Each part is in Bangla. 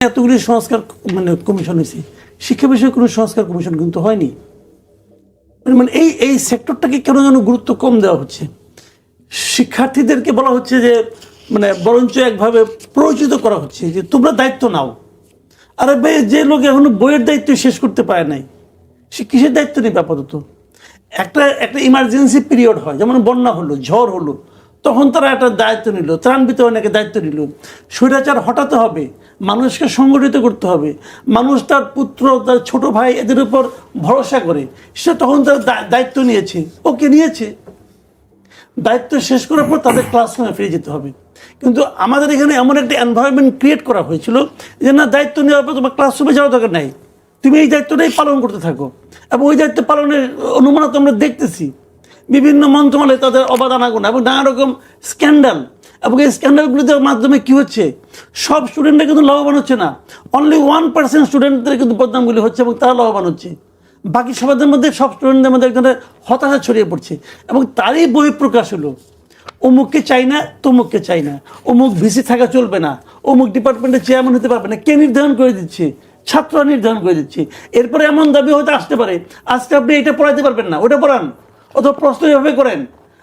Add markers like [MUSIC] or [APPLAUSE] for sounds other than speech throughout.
এতগুলি সংস্কার মানে কমিশন হয়েছে। শিক্ষা বিষয়ে কোনো সংস্কার কমিশন কিন্তু হয়নি। মানে- মানে এই এই সেক্টরটাকে কেন যেন গুরুত্ব কম দেওয়া হচ্ছে? শিক্ষার্থীদেরকে বলা হচ্ছে যে মানে বরঞ্চ একভাবে প্রয়োজিত করা হচ্ছে, যে তোমরা দায়িত্ব নাও। আরে যে লোক এখনও বইয়ের দায়িত্ব শেষ করতে পারে নাই, সে কিসের দায়িত্ব নেবে আপাতত? একটা একটা ইমার্জেন্সি পিরিয়ড হয়, যেমন বন্যা হলো, ঝড় হলো তখন তারা একটা দায়িত্ব নিল, ত্রাণ বিতরণের দায়িত্ব নিল। স্বৈরাচার হটাতে হবে, মানুষকে সংগঠিত করতে হবে। মানুষ তার পুত্র, তার ছোট ভাই এদের উপর ভরসা করে। সে তখন তার দায়িত্ব নিয়েছে, ওকে নিয়েছে। দায়িত্ব শেষ করার পর তাদের ক্লাসরুমে ফিরে যেতে হবে। কিন্তু আমাদের এখানে এমন একটা এনভায়রনমেন্ট ক্রিয়েট করা হয়েছিল যে, না, দায়িত্ব নেওয়ার পর তোমার ক্লাসরুমে যাওয়া দরকার নাই। তুমি এই দায়িত্বটাই পালন করতে থাকো। এবং ওই দায়িত্ব পালনের অনুমান তো আমরা দেখতেছি। বিভিন্ন মন্ত্রণালয়ে তাদের অবাধ আনাগোনা এবং নানা রকম স্ক্যান্ডাল। এবং এই স্ক্যান্ডালগুলির মাধ্যমে কি হচ্ছে? সব স্টুডেন্টরা কিন্তু লাভবান হচ্ছে না। অনলি ওয়ান পার্সেন্ট স্টুডেন্টদের কিন্তু বদনামগুলি হচ্ছে এবং তারা লাভবান হচ্ছে। বাকি সবাদের মধ্যে, সব স্টুডেন্টদের মধ্যে একজনের হতাশা ছড়িয়ে পড়ছে। এবং তারই বহিঃপ্রকাশ হলো, অমুককে চাই না, তমুককে চাই না। অমুক ভিসি থাকা চলবে না, অমুক ডিপার্টমেন্টের চেয়ারম্যান হতে পারবে না। কে নির্ধারণ করে দিচ্ছে? ছাত্ররা নির্ধারণ করে দিচ্ছে। এরপরে এমন দাবি হয়তো আসতে পারে। আজকে আপনি এটা পড়াইতে পারবেন না, ওটা পড়ান। অথবা প্রশ্ন এভাবে করেন।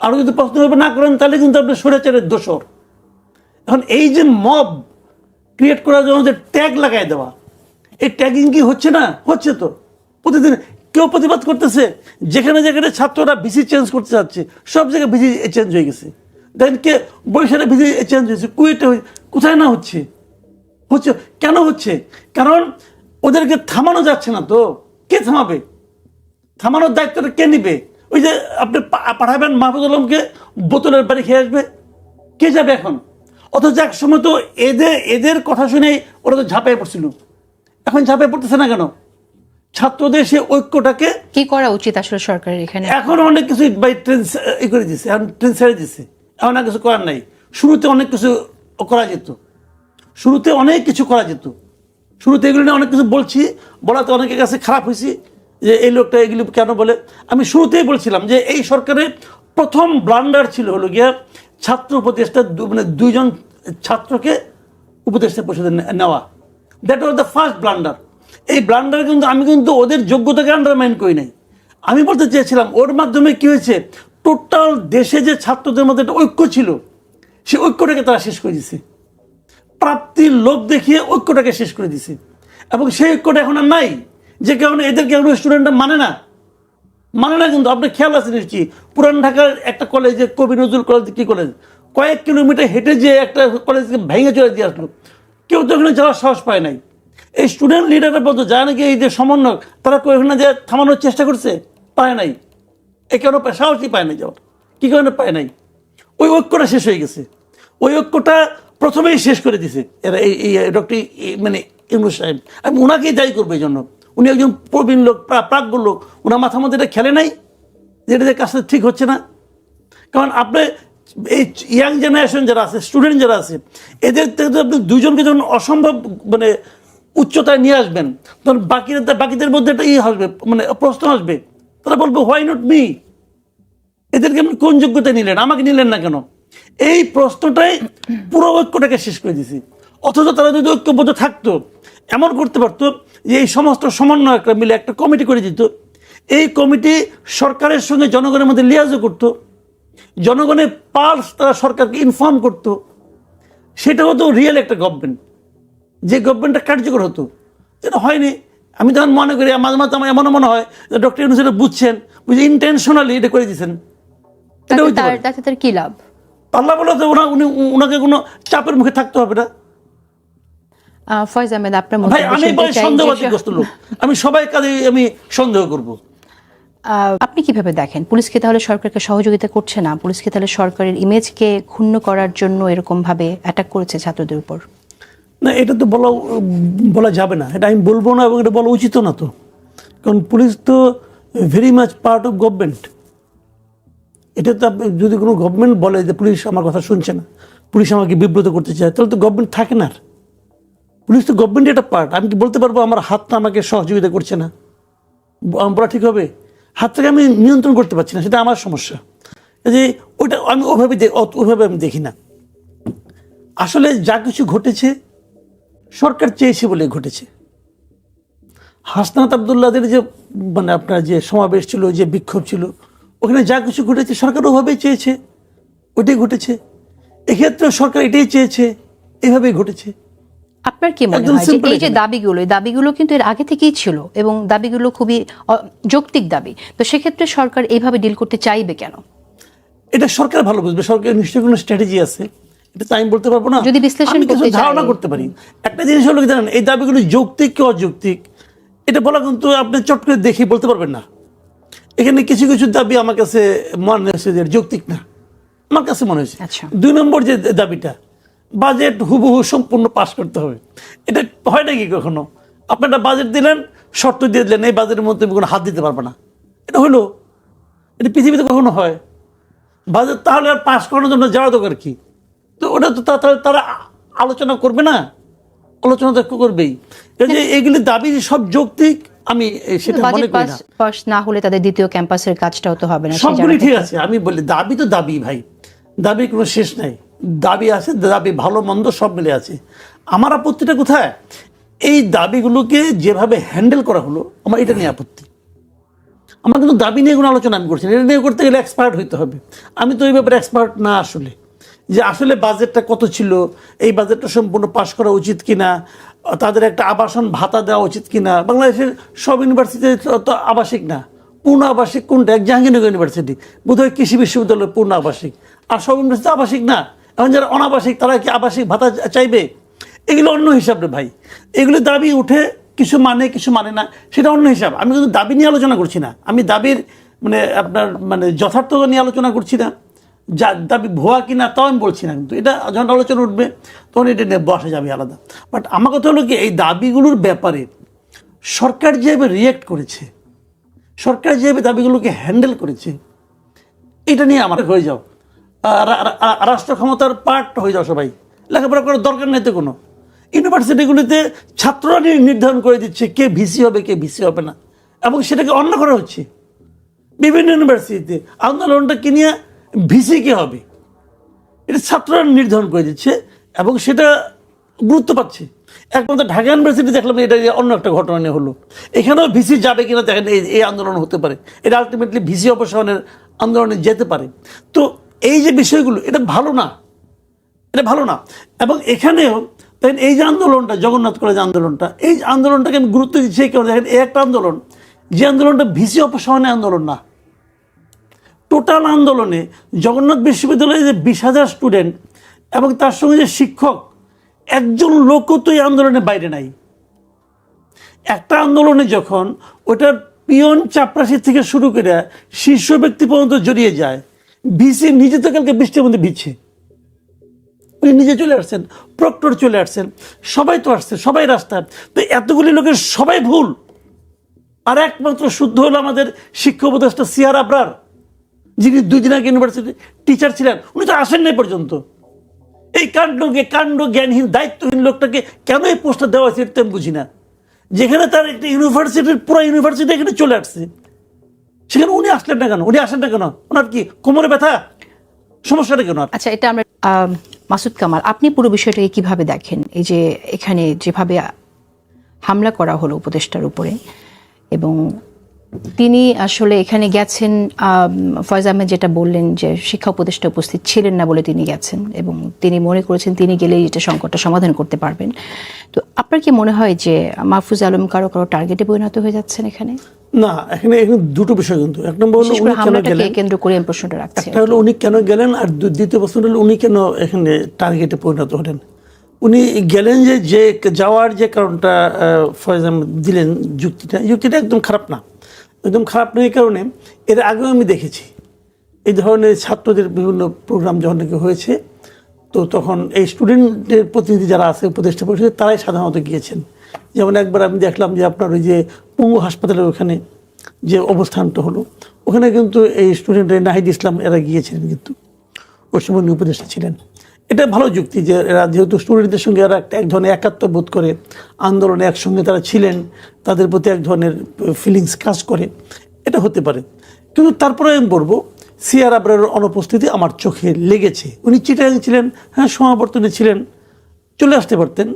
আর যদি প্রশ্ন এভাবে না করেন, তাহলে কিন্তু আপনি স্বৈরাচারের দোষর। এখন এই যে মব ক্রিয়েট করার জন্য যে ট্যাগ লাগাই দেওয়া, এই ট্যাগিং কি হচ্ছে না? হচ্ছে তো। প্রতিদিন কেউ প্রতিবাদ করতেছে, যেখানে যেখানে ছাত্ররা ভিসি চেঞ্জ করতে চাচ্ছে সব জায়গায় ভিসি চেঞ্জ হয়ে গেছে। দেখেন কে বরিশালে ভিসি চেঞ্জ হয়েছে, কুয়েটে কোথায় না হচ্ছে? হচ্ছে, কেন হচ্ছে? কারণ ওদেরকে থামানো যাচ্ছে না তো। কে থামাবে? থামানোর দায়িত্বটা কে নিবে? ওই যে আপনি পাঠাবেন মাহফুজ আলমকে বোতলের বাড়ি খেয়ে আসবে। কে যাবে এখন? অথচ এক সময় তো এদের এদের কথা শুনেই ওরা তো ঝাঁপিয়ে পড়ছিল। এখন ঝাঁপিয়ে পড়তেছে না কেন? ছাত্রদের সে ঐক্যটাকে কি করা উচিত আসলে সরকারের এখানে? এখন অনেক কিছু বাই ট্রেন ই করে দিচ্ছে এখন ট্রেন ছেড়ে দিচ্ছে এখন আর কিছু করার নাই। শুরুতে অনেক কিছু করা যেত। শুরুতে অনেক কিছু করা যেত। শুরুতে এগুলো নিয়ে অনেক কিছু বলছি বলাতে অনেকের কাছে খারাপ হয়েছি। যে এই লোকটা এগুলি কেন বলে? আমি শুরুতেই বলছিলাম যে এই সরকারের প্রথম ব্লান্ডার ছিল হলো গিয়া ছাত্র উপদেষ্টা মানে দুইজন ছাত্রকে উপদেষ্টা পরিষদে নেওয়া। That was the first blunder এই ব্লান্ডার কিন্তু আমি কিন্তু ওদের যোগ্যতাকে আন্ডারমাইন করি নাই। আমি বলতে চেয়েছিলাম, ওর মাধ্যমে কী হয়েছে? টোটাল দেশে যে ছাত্রদের মধ্যে একটা ঐক্য ছিল, সে ঐক্যটাকে তারা শেষ করে দিছে। প্রাপ্তির লোভ দেখিয়ে ঐক্যটাকে শেষ করে দিছে। এবং সেই ঐক্যটা এখন আর নাই। যে কারণে এদেরকে এখন স্টুডেন্টরা মানে না। মানে না কিন্তু, আপনার খেয়াল আছে নিশ্চয়ই পুরান ঢাকার একটা কলেজে কবি নজরুল কলেজ, কি কলেজ কয়েক কিলোমিটার হেঁটে যে একটা কলেজকে ভেঙে চলে দিয়ে আসলো। কেউ তো ওখানে যাওয়ার সাহস পায় নাই। এই স্টুডেন্ট লিডারের বলতো, যারা নাকি এই যে সমন্বয়ক, তারা ওখানে যে থামানোর চেষ্টা করছে? পায় নাই। এ পায়, সাহসই পায় নাই যাওয়ার। কি কারণে পায় নাই? ওই ঐক্যটা শেষ হয়ে গেছে। ওই ঐক্যটা প্রথমেই শেষ করে দিছে। এরা এই এই ডক্টর মানে ইমরুল সাহেব। আমি ওনাকেই দায়ী করব এই জন্য। উনি একজন প্রবীণ লোক, প্রা- প্রাজ্ঞ লোক। ওনার মাথার মধ্যে এটা খেলে নাই যে এটা যে কাজটা ঠিক হচ্ছে না। কারণ আপনি এই ইয়াং জেনারেশন যারা আছে স্টুডেন্ট যারা আছে, এদের থেকে আপনি দুজনকে যখন অসম্ভব মানে উচ্চতায় নিয়ে আসবেন, তখন বাকি বাকিদের মধ্যে একটা ইয়ে আসবে মানে প্রশ্ন আসবে। তারা বলবে হোয়াই নট মি এদেরকে আপনি কোন যোগ্যতা নিলেন? আমাকে নিলেন না কেন? এই প্রশ্নটাই পুরো ঐক্যটাকে শেষ করে দিছি অথচ তারা যদি ঐক্যবদ্ধ থাকতো এমন করতে পারতো যে এই সমস্ত সমন্বয়করা মিলে একটা কমিটি করে দিত। এই কমিটি সরকারের সঙ্গে জনগণের মধ্যে লিয়াজও করতো। জনগণের পালস তারা সরকারকে ইনফর্ম করতো। সেটা হতো রিয়েল একটা গভর্নমেন্ট যে গভর্নমেন্টটা কার্যকর হতো। যেটা হয়নি। আমি তখন মনে করি মাঝে মাঝে আমার এমনও মনে হয় যে ডক্টর ইউনুস এটা বুঝছেন বুঝে ইন্টেনশনালি এটা করে দিয়েছেন। এটা তার কি লাভ? আল্লাহ বলে তো ওনা উনি ওনাকে কোনো চাপের মুখে থাকতে হবে না। ফয়েজ আহমেদ আপনার ভাই আমি সন্দেহবাদীগ্রস্ত লোক। আমি সবাই কাজে আমি সন্দেহ করব। আপনি কীভাবে দেখেন? পুলিশকে তাহলে সরকারকে সহযোগিতা করছে না? পুলিশকে তাহলে সরকারের ইমেজকে ক্ষুণ্ণ করার জন্য এরকম ভাবে অ্যাটাক করেছে ছাত্রদের উপর? না এটা তো বলা বলা যাবে না। এটা আমি বলব না এবং এটা বলা উচিত না তো। কারণ পুলিশ তো very much part of government এটা তো আপনি যদি কোনো গভর্নমেন্ট বলে যে পুলিশ আমার কথা শুনছে না পুলিশ আমাকে বিব্রত করতে চায় তাহলে তো গভর্নমেন্ট থাকে না আর। পুলিশ তো গভর্নমেন্টের একটা পার্ট আমি কি বলতে পারব, আমার হাতটা আমাকে সহযোগিতা করছে না? বলা ঠিক হবে? হাতটাকে আমি নিয়ন্ত্রণ করতে পারছি না, সেটা আমার সমস্যা। যে ওইটা আমি ওভাবে ওভাবে আমি দেখি না। আসলে যা কিছু ঘটেছে, সরকার চেয়েছে বলে ঘটেছে। হাসনাত আবদুল্লাদের যে মানে আপনার যে সমাবেশ ছিল, যে বিক্ষোভ ছিল, ওখানে যা কিছু ঘটেছে, সরকার ওভাবেই চেয়েছে। ওইটাই ঘটেছে। এক্ষেত্রে সরকার এটাই চেয়েছে, এভাবেই ঘটেছে। আপনার কি মনে হয় যে এই যে দাবিগুলো এই দাবিগুলো কিন্তু এর আগে থেকেই ছিল এবং দাবিগুলো খুবই যৌক্তিক দাবি। তো সেক্ষেত্রে সরকার এইভাবে ডিল করতে চাইবে কেন? এটা সরকার ভালো বুঝবে। সরকারের নিশ্চয়ই কোনো স্ট্র্যাটেজি আছে। এটা তো আমি বলতে পারব না। যদি বিশ্লেষণ কিছু। ধারণা করতে পারি। একটা জিনিস হলো কি জানেন এই দাবিগুলো যৌক্তিক কি অযৌক্তিক? এটা বলা কিন্তু আপনি চট করে দেখে বলতে পারবেন না। এখানে কিছু কিছু দাবি আমার কাছে মনে হয়েছে যে যৌক্তিক না। আমার কাছে মনে হয়েছে। আচ্ছা। দুই নম্বর যে দাবিটা বাজেট হুবহু সম্পূর্ণ পাশ করতে হবে। এটা হয় নাকি কখনো? আপনি একটা বাজেট দিলেন শর্ত দিয়ে দিলেন এই বাজেটের মধ্যে কোনো হাত দিতে পারবে না। এটা হলো। এটা পৃথিবীতে কখনো হয়। বাজেট তাহলে আর পাশ করানোর জন্য যাওয়া দরকার কি? তো ওটা তো তা- তাহলে তারা আলোচনা করবে না? আলোচনা তো করবেই। যে এগুলি দাবি সব যৌক্তিক আমি সেটা মনে করি না। পাস না হলে তাদের দ্বিতীয় ক্যাম্পাসের কাজটাও তো হবে না সবগুলি ঠিক আছে আমি বলি দাবি তো দাবি ভাই। দাবি কোনো শেষ নাই। দাবি আছে, দাবি ভালো মন্দ সব মিলে আছে। আমার আপত্তিটা কোথায়? এই দাবিগুলোকে যেভাবে হ্যান্ডেল করা হলো, আমার এটা নিয়ে আপত্তি। আমার কিন্তু দাবি নিয়ে কোনো আলোচনা আমি করছি এটা নিয়ে করতে গেলে এক্সপার্ট হইতে হবে। আমি তো এই ব্যাপারে এক্সপার্ট না আসলে। যে আসলে বাজেটটা কত ছিল, এই বাজেটটা সম্পূর্ণ পাশ করা উচিত কিনা, তাদের একটা আবাসন ভাতা দেওয়া উচিত কিনা, বাংলাদেশের সব ইউনিভার্সিটি তো আবাসিক না। পূর্ণ আবাসিক কোনটা? এক জাহাঙ্গীরনগর ইউনিভার্সিটি বোধহয় কৃষি বিশ্ববিদ্যালয় পূর্ণ আবাসিক। আর সব ইউনিভার্সিটি আবাসিক না। এখন যারা অনাবাসিক, তারা কি আবাসিক ভাতা চাইবে? এগুলো অন্য হিসাব রে ভাই। এগুলো দাবি উঠে কিছু মানে কিছু মানে না, সেটা অন্য হিসাব। আমি কিন্তু দাবি নিয়ে আলোচনা করছি না। আমি দাবির মানে আপনার মানে যথার্থতা নিয়ে আলোচনা করছি না। যা দাবি ভুয়া কিনা তাও আমি বলছি না কিন্তু। এটা যখন আলোচনা উঠবে, তখন এটা নিয়ে বসা যাবে আলাদা। বাট আমার কথা হলো কি, এই দাবিগুলোর ব্যাপারে সরকার যেভাবে রিয়েক্ট করেছে, সরকার যেভাবে দাবিগুলোকে হ্যান্ডেল করেছে, এটা নিয়ে আমার হয়ে যাও। রাষ্ট্র ক্ষমতার পার্ট হয়ে যাও সবাই। লেখাপড়া করার দরকার নেই তো কোনো। ইউনিভার্সিটিগুলিতে ছাত্ররা নির্ধারণ করে দিচ্ছে কে ভিসি হবে, কে ভিসি হবে না। এবং সেটাকে অন্য করা হচ্ছে। বিভিন্ন ইউনিভার্সিটিতে আন্দোলনটা কি নিয়ে, ভিসি কে হবে। এটা ছাত্ররা নির্ধারণ করে দিচ্ছে এবং সেটা গুরুত্ব পাচ্ছে। একমাত্র ঢাকা ইউনিভার্সিটি দেখলাম এটা অন্য একটা ঘটনা নিয়ে হলো। এখানেও ভিসি যাবে কিনা দেখেন, এই এই আন্দোলন হতে পারে। এটা আলটিমেটলি ভিসি অপসারণের আন্দোলনে যেতে পারে। তো এই যে বিষয়গুলো, এটা ভালো না। এটা ভালো না। এবং এখানেও দেখেন এই যে আন্দোলনটা, জগন্নাথ কলেজ আন্দোলনটা, এই আন্দোলনটাকে আমি গুরুত্ব দিচ্ছি কারণে দেখেন, এই একটা আন্দোলন, যে আন্দোলনটা ভিসি অপসারণের আন্দোলন না। টোটাল আন্দোলনে জগন্নাথ বিশ্ববিদ্যালয়ে যে বিশ হাজার স্টুডেন্ট এবং তার সঙ্গে যে শিক্ষক, একজন লোকও তো এই আন্দোলনের বাইরে নাই। একটা আন্দোলনে যখন ওটার পিয়ন চাপরাশি থেকে শুরু করে শীর্ষ ব্যক্তি পর্যন্ত জড়িয়ে যায় ভিসি নিজে তো কালকে বৃষ্টির মধ্যে ভিজছে। উনি নিজে চলে আসছেন, প্রক্টর চলে আসছেন, সবাই তো আসছে, সবাই রাস্তায় তো এতগুলি লোকের সবাই ভুল। আর একমাত্র শুদ্ধ হলো আমাদের শিক্ষা উপদেষ্টা সিয়ার আবরার, যিনি দুই দিন আগে ইউনিভার্সিটি টিচার ছিলেন। উনি তো আসেন নাই পর্যন্ত। এই কাণ্ডকে কাণ্ড জ্ঞানহীন, দায়িত্বহীন লোকটাকে কেন এই পোস্টটা দেওয়া হয়েছে এটা বুঝি না। যেখানে তার একটা ইউনিভার্সিটির, পুরো ইউনিভার্সিটি এখানে চলে আসছে। সেখানে উনি আসলেন না কেন? উনি আসেন না কেন? ওনার কি কোমরে ব্যথা? সমস্যাটা কেন? আচ্ছা এটা আমরা মাসুদ কামাল, আপনি পুরো বিষয়টাকে কীভাবে দেখেন? এই যে এখানে যেভাবে হামলা করা হলো উপদেষ্টার উপরে এবং তিনি আসলে এখানে গেছেন ফয়জ আহমেদ যেটা বললেন যে শিক্ষা উপদেষ্টা উপস্থিত ছিলেন না বলে তিনি গেছেন এবং তিনি মনে করেছেন তিনি গেলেই এটা সংকটটা সমাধান করতে পারবেন। তো আপনার কি মনে হয় যে মাহফুজ আলম কারও কারও টার্গেটে পরিণত হয়ে যাচ্ছেন এখানে? না এখানে এখানে দুটো বিষয় কিন্তু। এক নম্বর হলো উনি কেন গেলেন? কেন্দ্র করে আমি প্রশ্নটা রাখছি। একটা হলো উনি কেন গেলেন আর দ্বিতীয় প্রশ্ন হলো উনি কেন এখানে টার্গেটে পরিণত হলেন? উনি গেলেন যে যে যাওয়ার যে কারণটা ফয়েজ আহমেদ দিলেন যুক্তিটা যুক্তিটা একদম খারাপ না। একদম খারাপ না এই কারণে। এর আগেও আমি দেখেছি। এই ধরনের ছাত্রদের বিভিন্ন প্রোগ্রাম যখন নাকি হয়েছে, তো তখন এই স্টুডেন্টের প্রতিনিধি যারা আছে, উপদেষ্টা পরিষদে তারাই সাধারণত গিয়েছেন। যেমন একবার আমি দেখলাম যে আপনার ওই যে পঙ্গু হাসপাতালের ওখানে যে অবস্থানটা হলো, ওখানে কিন্তু এই স্টুডেন্ট নাহিদ ইসলাম এরা গিয়েছিলেন কিন্তু। ওই সময় উপদেষ্টা ছিলেন। এটা ভালো যুক্তি যে এরা যেহেতু স্টুডেন্টদের সঙ্গে এরা একটা এক ধরনের একাত্ম বোধ করে, আন্দোলনে একসঙ্গে তারা ছিলেন, তাদের প্রতি এক ধরনের ফিলিংস কাজ করে, এটা হতে পারে। কিন্তু তারপরে আমি বলব সিআর আবরারের অনুপস্থিতি আমার চোখে লেগেছে। উনি চিটাং ছিলেন হ্যাঁ সমাবর্তনে ছিলেন, চলে আসতে পারতেন।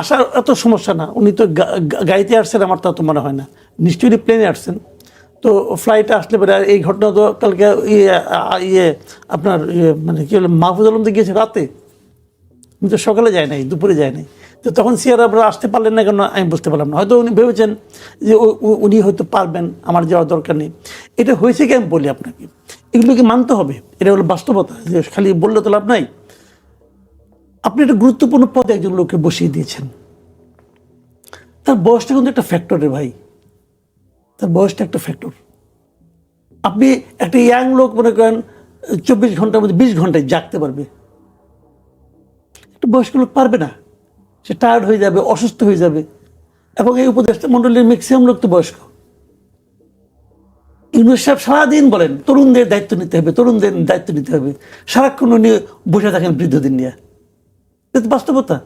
আসার এত সমস্যা না, উনি তো গাড়িতে আসছেন, আমার তা তো মনে হয় না। নিশ্চয়ই প্লেনে আসছেন। তো ফ্লাইটে আসলে পরে এই ঘটনা তো কালকে ইয়ে ইয়ে আপনার ইয়ে মানে কি হলো মাহফুজ আলম তো গিয়েছে রাতে। উনি তো সকালে যায় নাই, দুপুরে যায় নাই। তো তখন সিয়ার আপনারা আসতে পারলেন না কেন? আমি বুঝতে পারলাম না। হয়তো উনি ভেবেছেন যে উনি হয়তো পারবেন, আমার যাওয়ার দরকার নেই। এটা হয়েছে কি আমি বলি আপনাকে? এগুলোকে মানতে হবে? এটা হলো বাস্তবতা। যে খালি বললে তো লাভ নাই। আপনি একটা গুরুত্বপূর্ণ পদে একজন লোককে বসিয়ে দিয়েছেন। তার বয়সটা কিন্তু একটা ফ্যাক্টরে ভাই। তার বয়সটা একটা ফ্যাক্টর আপনি একটা ইয়াং লোক মনে করেন চব্বিশ ঘণ্টার মধ্যে বিশ ঘন্টায় জাগতে পারবে। একটা বয়স্ক লোক পারবে না। সে টায়ার্ড হয়ে যাবে অসুস্থ হয়ে যাবে। এবং এই উপদেষ্টা মন্ডলীর ম্যাক্সিমাম লোক তো বয়স্ক। ইউনুস সাহেব সারাদিন বলেন তরুণদের দায়িত্ব নিতে হবে তরুণদের দায়িত্ব নিতে হবে। সারাক্ষণ উনি বসে থাকেন বৃদ্ধদের নিয়ে। এটা তো বাস্তবতা।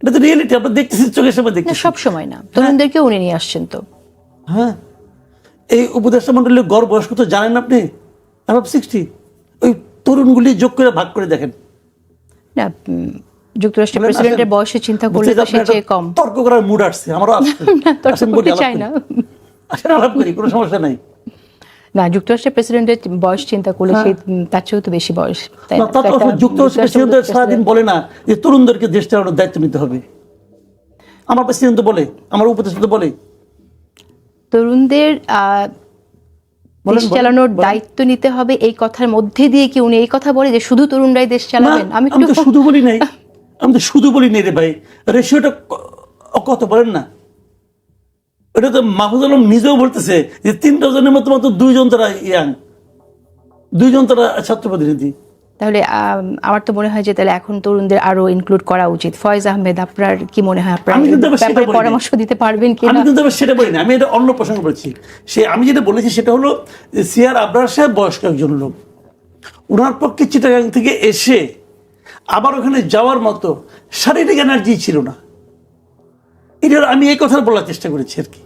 এটা তো রিয়েলিটি আমরা দেখতেছি চোখের সামনে না দেখতেছি। সব সময় না তরুণদেরকেও উনি নিয়ে আসছেন তো। হ্যাঁ? এই উপদেষ্টা মন্ডলীর গড় বয়স্ক তো জানেন আপনি? অ্যাবাভ সিক্সটি ওই তরুণগুলি যোগ করে ভাগ করে দেখেন। না যুক্তরাষ্ট্রের প্রেসিডেন্টের বয়সে চিন্তা করলে তো সে কম। তর্ক করার মুড আসছে আমারও [LAUGHS] আসছে। করতে চাই না। আলাপ করি কোনো সমস্যা নাই। না যুক্তরাষ্ট্রের প্রেসিডেন্টের বয়স চিন্তা করলে সে তার চেয়েও তো বেশি বয়স। যুক্তরাষ্ট্রের প্রেসিডেন্ট সারাদিন বলে না যে তরুণদেরকে দেশ চালানোর দায়িত্ব নিতে হবে। আমার প্রেসিডেন্ট তো বলে আমার উপদেষ্টা তো বলে তরুণদের দেশ চালানোর দায়িত্ব নিতে হবে এই কথার মধ্যে দিয়ে কি উনি এই কথা বলে যে শুধু তরুণরাই দেশ চালাবেন? আমি তো শুধু বলি নাই। আমি তো শুধু বলি নাই রে ভাই। রেশিওটা কত বলেন না? এটা তো মাহফুজ আলম নিজেও বলতেছে যে তিনটা জনের মতো মাত্র দুইজন তারা ইয়াং। দুইজন তারা ছাত্র প্রতিনিধি। তাহলে আম, আমার তো মনে হয় যে তাহলে এখন তরুণদের আরও ইনক্লুড করা উচিত। ফয়েজ আহমেদ আপনার কি মনে হয়? আপনার ব্যাপারে পরামর্শ দিতে পারবেন কি আমি কিন্তু সেটা বলি না আমি এটা অন্য প্রসঙ্গ বলছি। সে আমি যেটা বলেছি সেটা হলো সিয়ার আবরার সাহেব বয়স্ক একজন লোক। ওনার পক্ষে চিটাগাং থেকে এসে আবার ওখানে যাওয়ার মতো শারীরিক এনার্জি ছিল না। এটা আমি এই কথা বলার চেষ্টা করেছি আর কি।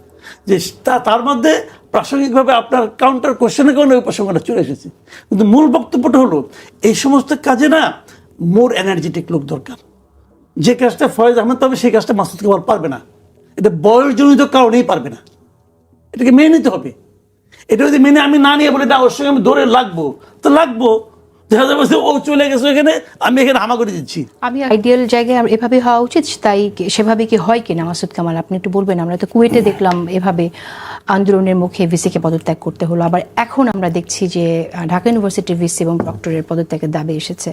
যে তা- তার মধ্যে প্রাসঙ্গিকভাবে আপনার কাউন্টার কোশ্চেনের কারণে ওই প্রসঙ্গটা চলে এসেছে। কিন্তু মূল বক্তব্যটা হলো, এই সমস্ত কাজে না মোর এনার্জেটিক লোক দরকার। যে কাজটা ফয়েজ আহমেদ পাবে, সেই কাজটা মাসুদ কামাল পারবে না। এটা বয়সজনিত কারণেই পারবে না। এটাকে মেনে নিতে হবে। এটা যদি মেনে আমি না নিয়ে বলি, না, ওর সঙ্গে আমি দৌড়ে লাগবো। তো লাগবো। দেখা যাবে ও চলে গেছে এখানে আমি এখানে হামা করে দিচ্ছি। আমি আইডিয়াল জায়গায় এভাবে হওয়া উচিত তাই সেভাবে কি হয় কিনা মাসুদ কামাল? আপনি একটু বলবেন আমরা তো কুয়েটে দেখলাম এভাবে আন্দোলনের মুখে ভিসিকে পদত্যাগ করতে হলো। আবার এখন আমরা দেখছি যে ঢাকা ইউনিভার্সিটির ভিসি এবং ডক্টরের পদত্যাগের দাবি এসেছে।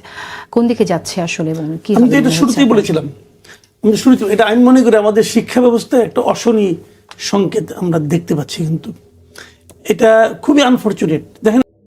কোন দিকে যাচ্ছে আসলে এবং কি আমি এটা শুরুতেই বলেছিলাম। আমি শুরুতে এটা আমি মনে করি আমাদের শিক্ষা ব্যবস্থায় একটা অশনি সংকেত আমরা দেখতে পাচ্ছি কিন্তু। এটা খুবই আনফর্চুনেট দেখেন